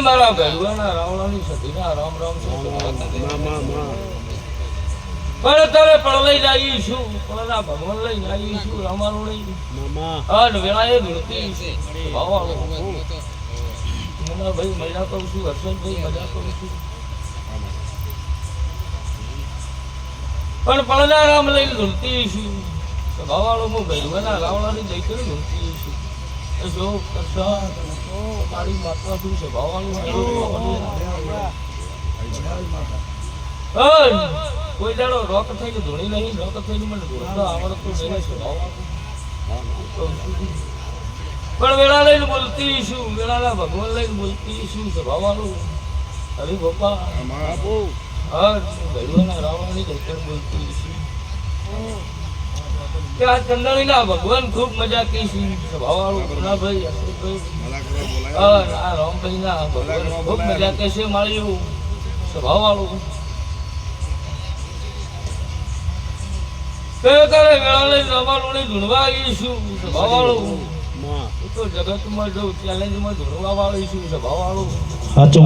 મારા ભેડવાના રાવણાની સતીના રામ રામ પણ તારે પણ લઈ છું પણ ભગવાન. લઈ આવી છું રામાનું નહીં મામા આ વેળાએ મને ભાઈ મજા કરું છું હર્ષદભાઈ મજા કરું છું. પણ પળના રામ લઈને ધૂળતી છું. ભાવાળો હું ભેડવાના રાવણાની જઈ કરી ધૂળતી છું. જો કરશા તારી માતા શું છે? ભાવાળું અન કોઈ દાડો રોક થઈને ધૂણી નહીં રોક થઈને મને ધોળતો આવડતું નહીં છે ભાવ પણ વેળા લઈને બોલતી શું? વેળાના ભગવાન લઈને બોલતી શું? ભાવાળું હરિ બાપુ હર ભૈરવના રાવણની જગ્યાએ બોલતી શું? કે ભગવાન ખૂબ મજા કહીશું છે ભાવાળું ગુનાભાઈ અશોકભાઈ. અન આ રામભાઈના ભગવાન ખૂબ મજા કે છે માળ્યું સ્વભાવવાળું તે કરે વેળા લઈને રમાડું ધૂણવા આવીશું. સ્વભાવવાળું હું તો જગતમાં ચેલેન્જમાં સાચું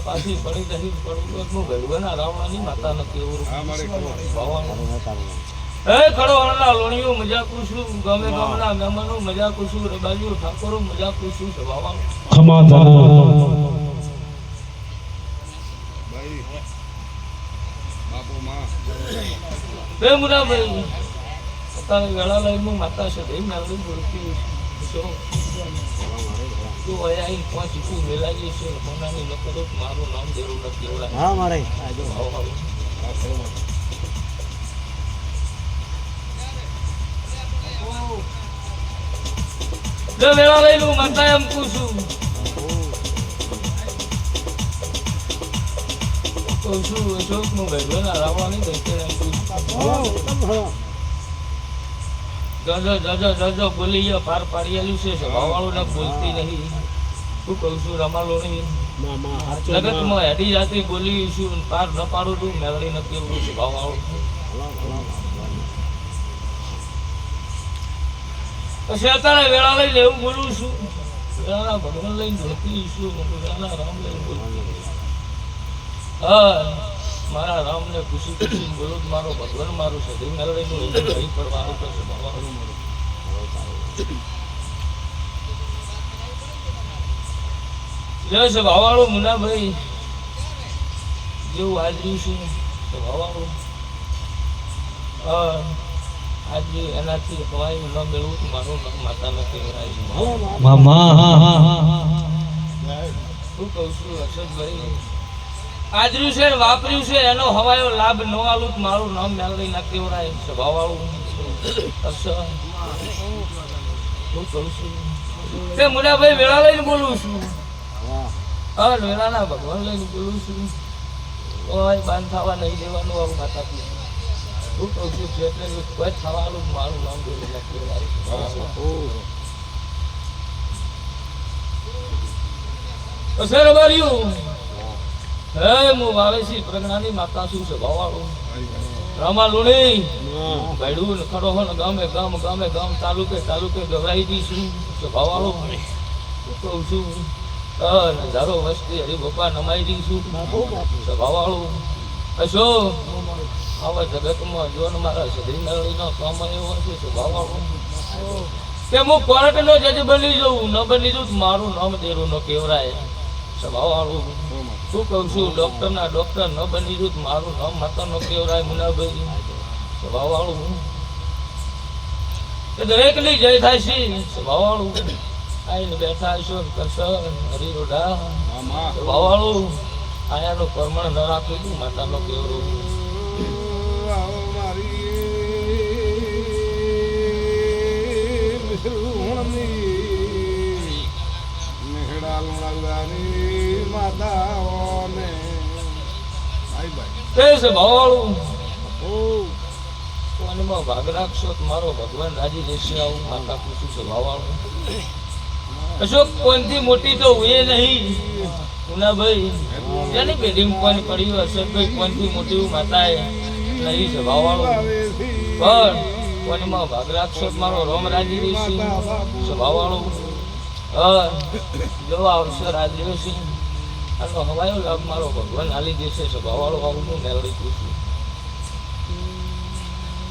પાછી પડી રાવણાની માતા નથી એવું ખડો લોણીઓ મજા કુશું ગમે ગમના મહેમાનો મજા કુશું રબાજીઓ ઠાકોરો મજા કુશું સ્વભાવવાળું ખમા ભાઈ બાપુ માં. બે મુરાભાઈ અત્યારે વેળા લઈને હું માતા છે ભાઈ મેળવી બોલતી છો તો અહીંયા આવીને પાંચ ઇકુ મેલાવી છે હોનાની ન કરો તો મારું નામ દેરું નથી એવડા હા મારે આજો આવો આવો આ ખરો માં બે વેળા લઈને હું માતા એમ કહું છું કહું છું અશોક હું ભગવાન રાવણાની દૈત્ય એમ કહું દાદા જજો જજો બોલી ગયા પાર પાડેલું છે સ્વભાવવાળું ને બોલતી નહીં. શું કહું છું રમાલો નહીં. જગતમાં હેડી જાતી બોલી છું પાર ન પાડું છું મેળવી નથી એવું સ્વભાવવાળું પછી અત્યારે વેળા લઈને એવું બોલું છું વેળાના ભગવાન લઈને ધોતી છું વેળાના રામ લઈને બોલતી હા. મારા રામને ખુશી ખુશી બોલો મારો ભગવાન મારું છે. ધીમે લઈને નહીં પડવાનું કરશે ભગવાન જય છે ભાવાળો મુનાભાઈ. જેવું હાજરી છે તો ભાવાળું આજે એનાથી હવાઈ ન મેળવું તો મારું નામ માતા નથી મામા શું કહું છું હર્ષદભાઈ? આજર્યું છે વાપર્યું છે, એનો હવાયો લાભ ન આલું મારું નામ મેળવી ના કેવરાય સ્વભાવ વાળું તે મુનાભાઈ વેળા લઈને બોલું છું. હા વેળાના ભગવાન લઈને બોલું છું. કોઈ બાંધ થવા નહીં દેવાનું આવું માતા શું કહું છું એટલે કોઈ થવાનું મારું નામ બોલી ના કેવરાય અસર બાર્યું હે હું વાવેસી પ્રજ્ઞાની માતા છું છે ભાવાળું રામા લુણી મા ભાઈડું ને ખડો હો ને ગામે ગામ ગામે ગામ તાલુકે તાલુકે ગવરાઈ દઈશું છે. ભાવાળું કહું છું હજારો વસ્તી બપા નમાઈ દઈશું છે. ભાવાળું કશો આવા જગતમાં જોન મારા સદરી મેળવીનો કામ એવો છે છે ભાવાળું કે હું કોર્ટનો જજ બની જઉં ન બની જઉં મારું નામ દેરું ન કેવરાય શું કહું છું, ડૉક્ટરના ડૉક્ટર ન બની જઉં મારું નામ માતા ન કેવરાય મુનાભાઈ. હું કે દરેકની જય થાય છે. સ્વભાવવાળું આઈને બેઠા છો કરશન હરિરોડા મામા સ્વભાવવાળું આયાનો પરમણ ન રાખું તું માતાનો કેવરો. નેહડા લુણાની માતાઓને. ભાઈ ભાઈ તે છે ભાવવાળું ઓ. કોનમાં ભાગ રાખશો તો મારો ભગવાન રાજી રહેશે આવું માતા પૂછું છે ભાવવાળું અશોક કોઈથી મોટી તો હોય નહીં. ઉનાભાઈ જેની પેઢીમાં કોણ પડ્યું હશે કોઈ કોઈથી મોટી માતાએ નહીં છે ભાવવાળું પણ કોઈમાં ભાગ રાખશો તો મારો રોમ રાજી રહેશે. સ્વભાવવાળું હા જો આવશે રાજી રહેશે. આનો હવાયો લાભ મારો ભગવાન હાલી દેશે સ્વભાવવાળો આવું હું મેળવી છું.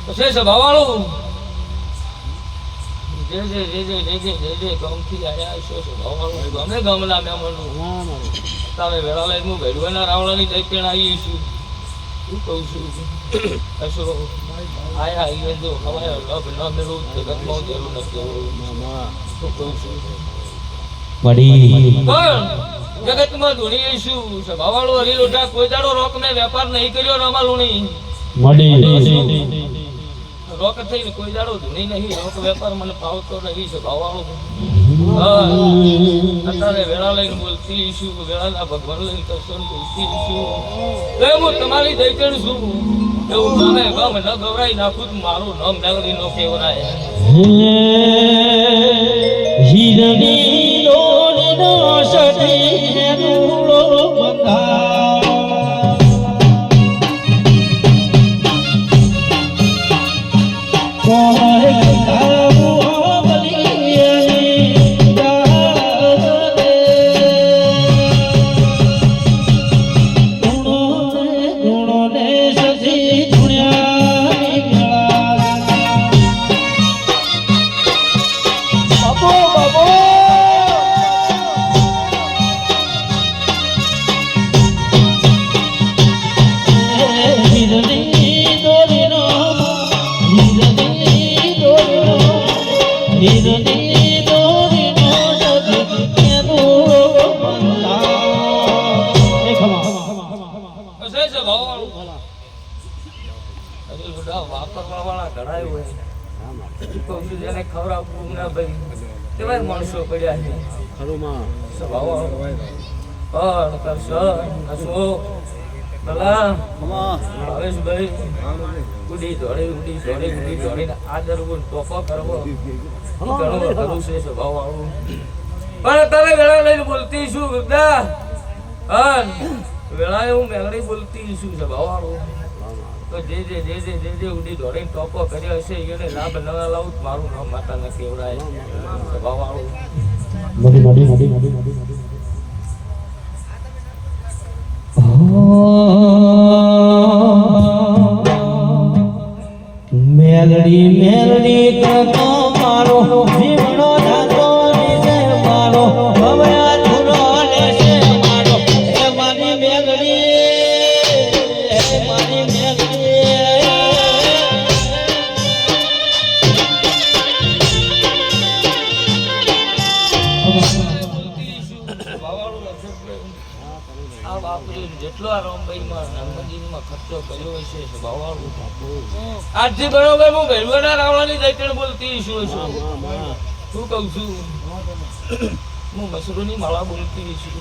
પછી સ્વભાવવાળું જે જે જે જે જે જે જે જે ગામથી આયા છો સ્વભાવવાળું ગમે ગામના મહેમાનો મળું તમે વેળા લઈને હું ભેડવાના રાવણાની દૈત્યણ આવી છું શું કહું છું કશો આયા આવીએ જો હવાયો લભ ન મેળવું જગતમાં જરૂર નથી. શું કહું છું. મળી. પણ જગતમાં ધૂણીએ શું? સ્વભાવવાળું હરી લોઢા કોઈ દાડો રોક ને વેપાર નહીં કર્યો રમાલુણી મડી. રોક થઈને કોઈ દાડો ધૂણી નહીં રોક વેપાર મને પાવતો નહીં સ્વભાવવાળું અત્યારે વેળા લઈને બોલતી છું વેળાના ભગવાન લઈને દર્શન બોલતી છું. હું તમારી દૈતણ છું. એવું ગમે ન ગવરાઈ નાખું મારું નામ મેળવી નો કેવરાય દોષ હે રૂળો બંધા છે હોય. કોંગ્રેસ એને ખવડાવવું ના ભાઈ કેવાય માણસો પડ્યા છે. ખરુમાં. સ્વભાવ પણ કરશન અશોક કલામ હરેશભાઈ ઉડી દોડે ઉડી દોડે ઉડી દોડીને આદરવો તોફો કરવો. ઘણું છે સ્વભાવ પણ તારે વેળા લઈને બોલતી છું બધા વેળાએ હું મેંગડી બોલતી છું સ્વભાવવાળું તો જે જે જે જે જે જે ઉડી દોડીને ટોપો કર્યો હશે એને લાભ ન લાવું મારું નામ માતા ન કેવડાય. સ્વભાવવાળું મડી મડી ખર્ચો કર્યો છે ભાવાળું આજથી બરોબર હું ભેરવાના રાવણાની દૈતણ બોલતી છું? છું શું કહું છું? હું મસરૂની માળા બોલતી છું.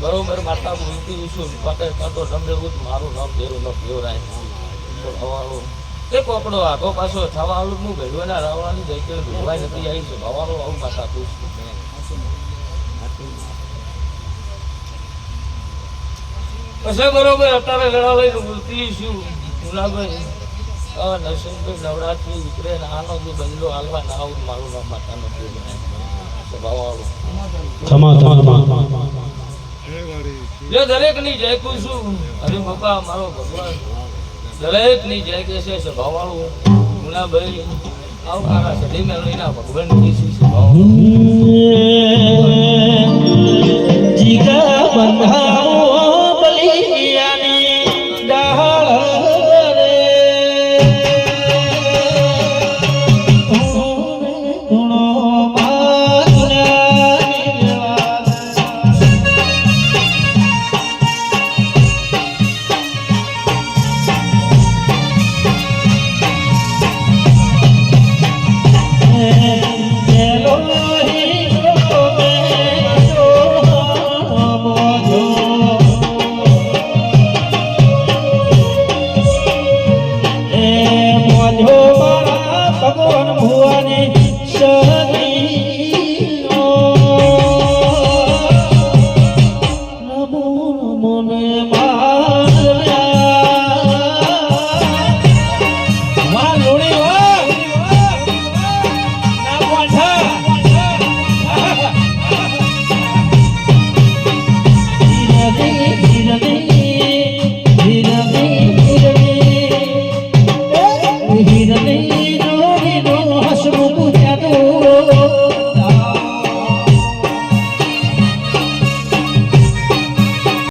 બરોબર માતા બોલતી છું. પાટે નમરેવું મારું નામ દેરું ન કેવરાય ભાવાળું એ કોકડો આગો પાછો થવા આવું હું ભેરવાના રાવણાની દૈતણ ભેરવાય નથી. આવી છે ભાવાળું આવું માતા પૂછું પછી બરોબર અત્યારે લડાવાઈ બોલતી છું. નવરાત્રી નીકળે ને મારું નામ માતાનું દરેકની જય છું હરે બાપા મારો ભગવાન. દરેકની જય કે છે સ્વભાવ વાળું ગુણાભાઈ આવું મારા સદી મેળવીના ભગવાનની છે સ્વભાવ જીગા બંધાવો